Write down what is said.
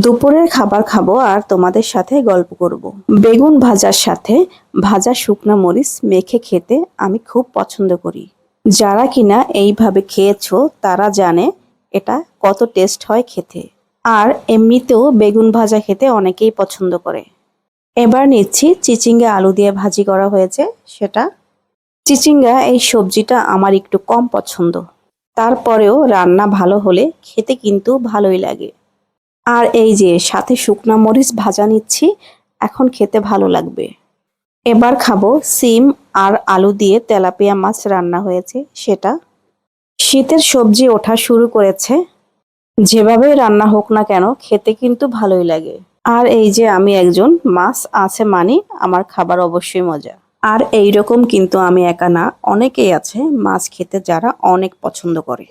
দুপুরের খাবার খাব আর তোমাদের সাথে গল্প করব। বেগুন ভাজার সাথে ভাজা শুকনা মরিচ মেখে খেতে আমি খুব পছন্দ করি। যারা কিনা এইভাবে খেয়েছো তারা জানে এটা কত টেস্ট হয় খেতে। আর এমনিতেও বেগুন ভাজা খেতে অনেকেই পছন্দ করে। এবার নিচ্ছি চিচিঙ্গা আলু দিয়ে ভাজি করা হয়েছে, সেটা। চিচিঙ্গা এই সবজিটা আমার একটু কম পছন্দ। তারপরেও রান্না ভালো হলে খেতে কিন্তু ভালোই লাগে। আর এই যে সাথে শুকনা মরিচ ভাজা নিচ্ছি, এখন খেতে ভালো লাগবে। এবার খাব সিম আর আলু দিয়ে তেলাপিয়া মাছ রান্না হয়েছে, সেটা। শীতের সবজি ওঠা শুরু করেছে। যেভাবে রান্না হোক না কেন, খেতে কিন্তু ভালোই লাগে। আর এই যে আমি একজন মাছ আছে মানে আমার খাবার অবশ্যই মজা। আর এই রকম কিন্তু আমি একা না, অনেকেই আছে মাছ খেতে যারা অনেক পছন্দ করে।